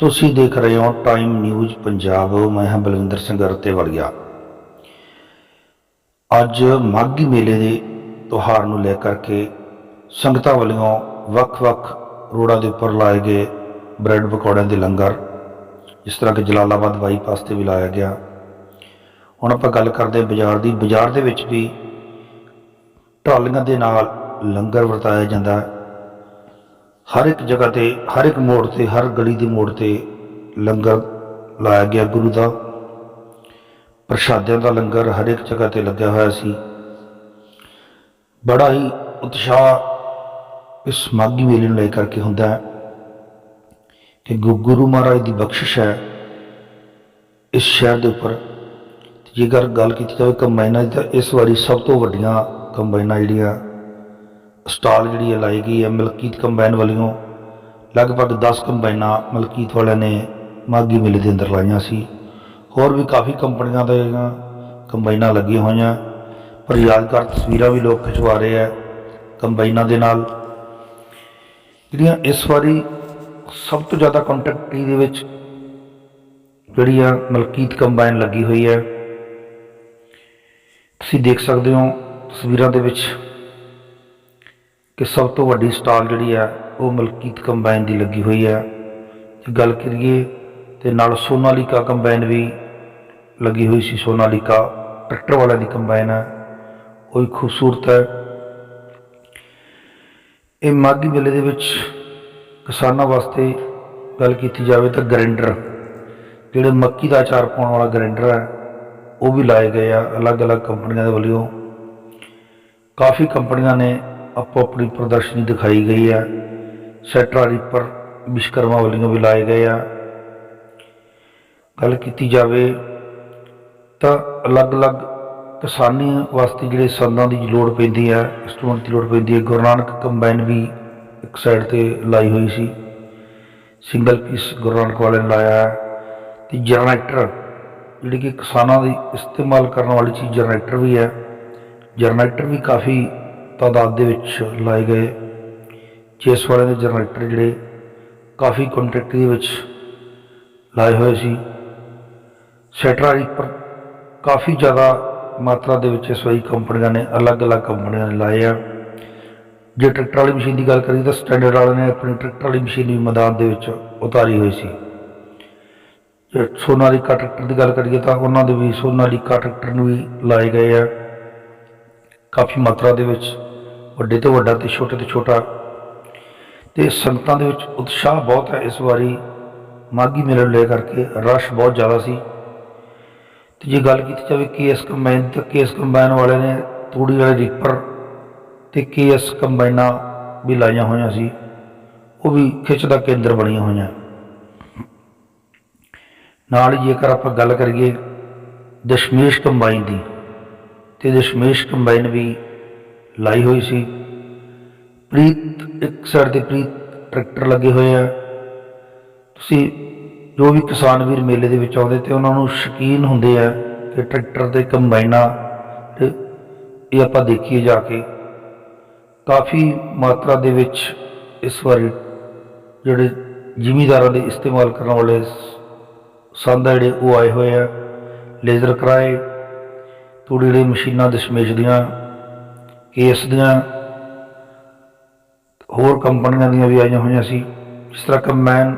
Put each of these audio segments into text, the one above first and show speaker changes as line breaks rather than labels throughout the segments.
ਤੁਸੀਂ ਦੇਖ ਰਹੇ ਹੋ ਟਾਈਮ ਨਿਊਜ਼ ਪੰਜਾਬ। ਮੈਂ ਹਾਂ ਬਲਵਿੰਦਰ ਸਿੰਘ ਰਤੇਵਲੀਆ ਅੱਜ ਮਾਘੀ ਮੇਲੇ ਦੇ ਤਿਉਹਾਰ ਨੂੰ ਲੈ ਕਰਕੇ ਸੰਗਤਾਂ ਵੱਲੋਂ ਵੱਖ-ਵੱਖ ਰੋਡਾਂ ਦੇ ਉੱਪਰ ਲਾਏ ਗਏ ਬ੍ਰੈਡ ਪਕੌੜਿਆਂ ਦੇ ਲੰਗਰ, ਜਿਸ ਤਰ੍ਹਾਂ ਕਿ ਜਲਾਲਾਬਾਦ ਬਾਈਪਾਸ ਤੇ ਵੀ ਲਾਇਆ ਗਿਆ। ਹੁਣ ਆਪਾਂ ਗੱਲ ਕਰਦੇ ਹਾਂ ਬਾਜ਼ਾਰ ਦੀ। ਬਾਜ਼ਾਰ ਦੇ ਵਿੱਚ ਵੀ ਟਰਾਲੀਆਂ ਦੇ ਨਾਲ ਲੰਗਰ ਵਰਤਾਇਆ ਜਾਂਦਾ ਹੈ। ਹਰ ਇੱਕ ਜਗ੍ਹਾ ਤੇ, ਹਰ ਇੱਕ ਮੋੜ ਤੇ, ਹਰ ਗਲੀ ਦੇ ਮੋੜ ਤੇ ਲੰਗਰ ਲਾਇਆ ਗਿਆ ਗੁਰੂ ਦਾ। ਪ੍ਰਸ਼ਾਦਿਆਂ ਦਾ ਲੰਗਰ ਹਰ ਇੱਕ ਜਗ੍ਹਾ ਤੇ ਲੱਗਿਆ ਹੋਇਆ ਸੀ। ਬੜਾ ਹੀ ਉਤਸ਼ਾਹ ਇਸ ਮਾਘੀ ਮੇਲੇ ਨੂੰ ਲੈ ਕਰਕੇ ਹੁੰਦਾ ਹੈ ਕਿ ਗੁ- ਗੁਰੂ ਮਹਾਰਾਜ ਦੀ ਬਖਸ਼ਿਸ਼ ਹੈ ਇਸ ਸ਼ਹਿਰ ਦੇ ਉੱਪਰ। ਜੇਕਰ ਗੱਲ ਕੀਤੀ ਜਾਵੇ ਕੰਬਾਈਨਾਂ ਦੀ, ਤਾਂ ਇਸ ਵਾਰੀ ਸਭ ਤੋਂ ਵੱਡੀਆਂ ਕੰਬਾਈਨਾਂ ਜਿਹੜੀਆਂ ਸਟਾਲ ਜਿਹੜੀ ਹੈ ਲਾਈ ਗਈ ਹੈ ਮਲਕੀਤ ਕੰਬਾਈਨ ਵੱਲੋਂ। ਲਗਭਗ 10 ਕੰਬਾਈਨਾਂ ਮਲਕੀਤ ਵਾਲਿਆਂ ਨੇ ਮਾਘੀ ਮੇਲੇ ਦੇ ਅੰਦਰ ਲਾਈਆਂ ਸੀ। ਹੋਰ ਵੀ ਕਾਫੀ ਕੰਪਨੀਆਂ ਦੇ ਕੰਬਾਈਨਾਂ ਲੱਗੀਆਂ ਹੋਈਆਂ। ਪਰ ਯਾਦਗਾਰ ਤਸਵੀਰਾਂ ਵੀ ਲੋਕ ਖਿਚਵਾ ਰਹੇ ਆ ਕੰਬਾਈਨਾਂ ਦੇ ਨਾਲ। ਜਿਹੜੀਆਂ ਇਸ ਵਾਰੀ ਸਭ ਤੋਂ ਜ਼ਿਆਦਾ ਕੰਟੈਕਟਰੀ ਦੇ ਵਿੱਚ ਜਿਹੜੀ ਆ ਮਲਕੀਤ ਕੰਬਾਈਨ ਲੱਗੀ ਹੋਈ ਹੈ। ਤੁਸੀਂ ਦੇਖ ਸਕਦੇ ਹੋ ਤਸਵੀਰਾਂ ਦੇ ਵਿੱਚ ਕਿ ਸਭ ਤੋਂ ਵੱਡੀ ਸਟਾਲ ਜਿਹੜੀ ਹੈ, ਉਹ ਮਲਕੀਤ ਕੰਬਾਈਨ ਦੀ ਲੱਗੀ ਹੋਈ ਹੈ। ਜੇ ਗੱਲ ਕਰੀਏ ਤੇ ਨਾਲ ਸੋਨਾਲੀਕਾ ਕੰਬਾਈਨ ਵੀ ਲੱਗੀ ਹੋਈ ਸੀ। ਸੋਨਾਲੀਕਾ ਟਰੈਕਟਰ ਵਾਲਿਆਂ ਦੀ ਕੰਬਾਈਨ ਹੈ। ਉਹ ਵੀ ਖੂਬਸੂਰਤ ਹੈ। ਇਹ ਮਾਘੀ ਵੇਲੇ ਦੇ ਵਿੱਚ ਕਿਸਾਨਾਂ ਵਾਸਤੇ ਗੱਲ ਕੀਤੀ ਜਾਵੇ ਤਾਂ ਗ੍ਰਾਈਂਡਰ ਜਿਹੜੇ ਮੱਕੀ ਦਾ ਅਚਾਰ ਪਾਉਣ ਵਾਲਾ ਗ੍ਰਾਈਂਡਰ ਹੈ, ਉਹ ਵੀ ਲਾਏ ਗਏ ਆ। ਅਲੱਗ-ਅਲੱਗ ਕੰਪਨੀਆਂ ਦੇ ਵੱਲੋਂ ਕਾਫੀ ਕੰਪਨੀਆਂ ਨੇ ਆਪੋ ਆਪਣੀ ਪ੍ਰਦਰਸ਼ਨੀ ਦਿਖਾਈ ਗਈ ਹੈ। ਸੈਟਰਾ ਰੀਪਰ ਵਿਸ਼ਕਰਮਾ ਵੱਲੋਂ ਵੀ ਲਾਏ ਗਏ ਆ। ਗੱਲ ਕੀਤੀ ਜਾਵੇ ਤਾਂ ਅਲੱਗ-ਅਲੱਗ ਕਿਸਾਨੀ ਵਾਸਤੇ ਜਿਹੜੇ ਸੰਦਾਂ ਦੀ ਲੋੜ ਪੈਂਦੀ ਹੈ, ਇੰਸਟਰੂਮੈਂਟ ਦੀ ਲੋੜ ਪੈਂਦੀ ਹੈ, ਗੁਰੂ ਨਾਨਕ ਕੰਬਾਈਨ ਵੀ ਇੱਕ ਸਾਈਡ ਤੇ ਲਾਈ ਹੋਈ ਸੀ। ਸਿੰਗਲ ਪੀਸ ਗੁਰੂ ਨਾਨਕ ਵਾਲੇ ਨੇ ਲਾਇਆ ਹੈ। ਤੇ ਜਨਰੇਟਰ, ਜਿਹੜੀ ਕਿ ਕਿਸਾਨਾਂ ਦੀ ਇਸਤੇਮਾਲ ਕਰਨ ਵਾਲੀ ਚੀਜ਼ ਜਨਰੇਟਰ ਵੀ ਹੈ। ਜਨਰੇਟਰ ਵੀ ਕਾਫੀ ਤਾਦਾਦ ਦੇ ਵਿੱਚ ਲਾਏ ਗਏ ਜਿਸ ਵਾਲੇ ਦੇ ਜਨਰੇਟਰ ਜਿਹੜੇ ਕਾਫੀ ਕੰਟਰੈਕਟ ਦੇ ਵਿੱਚ ਲਾਏ ਹੋਏ ਸੀ। ਸੈਟਰਾ ਪਰ ਕਾਫੀ ਜ਼ਿਆਦਾ ਮਾਤਰਾ ਦੇ ਵਿੱਚ ਇਸ ਵਾਰੀ ਕੰਪਨੀਆਂ ਨੇ ਅਲੱਗ-ਅਲੱਗ ਕੰਪਨੀਆਂ ਨੇ ਲਾਏ ਆ। ਜੇ ਟਰੈਕਟਰ ਵਾਲੀ ਮਸ਼ੀਨ ਦੀ ਗੱਲ ਕਰੀਏ ਤਾਂ ਸਟੈਂਡਰਡ ਵਾਲੇ ਨੇ ਆਪਣੀ ਟਰੈਕਟਰ ਵਾਲੀ ਮਸ਼ੀਨ ਵੀ ਮੈਦਾਨ ਦੇ ਵਿੱਚ ਉਤਾਰੀ ਹੋਈ ਸੀ। ਜੇ ਸੋਨਾਲੀਕਾ ਟਰੈਕਟਰ ਦੀ ਗੱਲ ਕਰੀਏ ਤਾਂ ਉਹਨਾਂ ਦੇ ਵੀ ਸੋਨਾਲੀਕਾ ਟਰੈਕਟਰ ਨੂੰ ਵੀ ਲਾਏ ਗਏ ਆ। ਕਾਫੀ ਮਾਤਰਾ ਦੇ ਵਿੱਚ ਵੱਡੇ ਤੋਂ ਵੱਡਾ ਤੇ ਛੋਟੇ ਤੋਂ ਛੋਟਾ। ਤੇ ਸੰਗਤਾਂ ਦੇ ਵਿੱਚ ਉਤਸ਼ਾਹ ਬਹੁਤ ਹੈ ਇਸ ਵਾਰੀ। ਮਾਘੀ ਮੇਲੇ ਲੈ ਕਰਕੇ ਰਸ਼ ਬਹੁਤ ਜ਼ਿਆਦਾ ਸੀ। ਤੇ ਜੇ ਗੱਲ ਕੀਤੀ ਜਾਵੇ ਕੇਐਸ ਕੰਬਾਈਨ, ਤਾਂ ਕੇਐਸ ਕੰਬਾਈਨ ਵਾਲੇ ਨੇ ਤੂੜੀ ਵਾਲੇ ਰੀਪਰ ਤੇ ਕੇਐਸ ਕੰਬਾਈਨਾਂ ਵੀ ਲਾਈਆਂ ਹੋਈਆਂ ਸੀ। ਉਹ ਵੀ ਖਿੱਚ ਦਾ ਕੇਂਦਰ ਬਣੀਆਂ ਹੋਈਆਂ। ਨਾਲ ਹੀ ਜੇਕਰ ਆਪਾਂ ਗੱਲ ਕਰੀਏ ਦਸ਼ਮੇਸ਼ ਕੰਬਾਈਨ ਦੀ, ਤੇ ਦਸ਼ਮੇਸ਼ ਕੰਬਾਈਨ ਵੀ ਲਾਈ ਹੋਈ ਸੀ। ਪ੍ਰੀਤ, ਇੱਕ ਸਾਈਡ ਤੇ ਪ੍ਰੀਤ ਟਰੈਕਟਰ ਲੱਗੇ ਹੋਏ ਆ। ਤੁਸੀਂ ਜੋ ਵੀ ਕਿਸਾਨ ਵੀਰ ਮੇਲੇ ਦੇ ਵਿੱਚ ਆਉਂਦੇ ਤੇ ਉਹਨਾਂ ਨੂੰ ਸ਼ੌਕੀਨ ਹੁੰਦੇ ਆ ਕਿ ਟਰੈਕਟਰ ਤੇ ਕੰਬਾਈਨਾਂ ਤੇ ਇਹ ਆਪਾਂ ਦੇਖੀਏ ਜਾ ਕੇ। ਕਾਫੀ ਮਾਤਰਾ ਦੇ ਵਿੱਚ ਇਸ ਵਾਰੀ ਜਿਹੜੇ ਜ਼ਿਮੀਦਾਰਾਂ ਦੇ ਇਸਤੇਮਾਲ ਕਰਨ ਵਾਲੇ ਸੰਦ ਆ ਜਿਹੜੇ, ਉਹ ਆਏ ਹੋਏ ਆ। ਲੇਜ਼ਰ ਕਰਾਏ, ਤੂੜੀ ਵਾਲੀ ਮਸ਼ੀਨਾਂ ਦਸ਼ਮੇਸ਼ ਦੀਆਂ ਕੇਸ ਦੀਆਂ ਹੋਰ ਕੰਪਨੀਆਂ ਦੀਆਂ ਵੀ ਆਈਆਂ ਹੋਈਆਂ ਸੀ। ਜਿਸ ਤਰ੍ਹਾਂ ਕੰਬਾਈਨ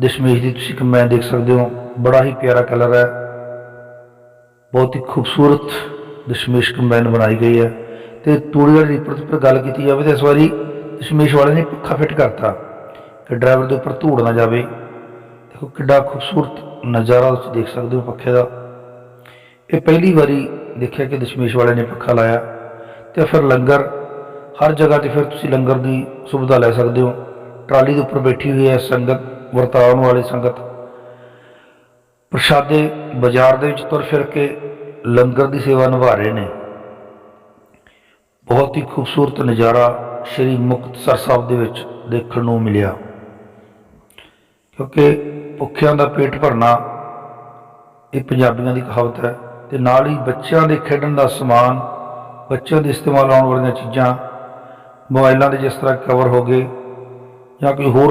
ਦਸ਼ਮੇਸ਼ ਦੀ ਤੁਸੀਂ ਕੰਬਾਈਨ ਦੇਖ ਸਕਦੇ ਹੋ। ਬੜਾ ਹੀ ਪਿਆਰਾ ਕਲਰ ਹੈ। ਬਹੁਤ ਹੀ ਖੂਬਸੂਰਤ ਦਸ਼ਮੇਸ਼ ਕੰਬਾਈਨ ਬਣਾਈ ਗਈ ਹੈ। ਤੇ ਤੂੜੀ ਵਾਲੀ ਰੀਪਰ ਦੇ ਉੱਪਰ ਗੱਲ ਕੀਤੀ ਜਾਵੇ ਤਾਂ ਇਸ ਵਾਰੀ ਦਸ਼ਮੇਸ਼ ਵਾਲੇ ਨੇ ਪੱਖਾ ਫਿੱਟ ਕਰਤਾ ਕਿ ਡਰਾਈਵਰ ਦੇ ਉੱਪਰ ਧੂੜ ਨਾ ਜਾਵੇ। ਦੇਖੋ ਕਿੱਡਾ ਖੂਬਸੂਰਤ ਨਜ਼ਾਰਾ ਤੁਸੀਂ ਦੇਖ ਸਕਦੇ ਹੋ ਪੱਖੇ ਦਾ। ਇਹ ਪਹਿਲੀ ਵਾਰੀ ਦੇਖਿਆ ਕਿ ਦਸ਼ਮੇਸ਼ ਵਾਲੇ ਨੇ ਪੱਖਾ ਲਾਇਆ। ਤੇ ਫਿਰ ਲੰਗਰ, ਹਰ ਜਗ੍ਹਾ ਤੇ ਫਿਰ ਤੁਸੀਂ ਲੰਗਰ ਦੀ ਸੁਵਿਧਾ ਲੈ ਸਕਦੇ ਹੋ। ਟਰਾਲੀ ਦੇ ਉੱਪਰ ਬੈਠੀ ਹੋਈ ਹੈ ਸੰਗਤ, ਵਰਤਾਉਣ ਵਾਲੀ ਸੰਗਤ। ਪ੍ਰਸ਼ਾਦੇ ਬਾਜ਼ਾਰ ਦੇ ਵਿੱਚ ਤੁਰ ਫਿਰ ਕੇ ਲੰਗਰ ਦੀ ਸੇਵਾ ਨਿਭਾ ਰਹੇ ਨੇ। ਬਹੁਤ ਹੀ ਖੂਬਸੂਰਤ ਨਜ਼ਾਰਾ ਸ਼੍ਰੀ ਮੁਕਤਸਰ ਸਾਹਿਬ ਦੇ ਵਿੱਚ ਦੇਖਣ ਨੂੰ ਮਿਲਿਆ। ਕਿਉਂਕਿ ਭੁੱਖਿਆਂ ਦਾ ਪੇਟ ਭਰਨਾ ਇਹ ਪੰਜਾਬੀਆਂ ਦੀ ਕਹਾਵਤ ਹੈ ਤੇ ਨਾਲ ਹੀ ਬੱਚਿਆਂ ਦੇ ਖੇਡਣ ਦਾ ਸਮਾਨ ਬੱਚਿਆਂ ਦੇ ਇਸਤੇਮਾਲ ਆਉਣ ਵਾਲੀਆਂ ਚੀਜ਼ਾਂ ਮੋਬਾਈਲਾਂ ਦੇ ਜਿਸ ਤਰ੍ਹਾਂ ਕਵਰ ਹੋ ਗਏ ਜਾਂ ਕੋਈ ਹੋਰ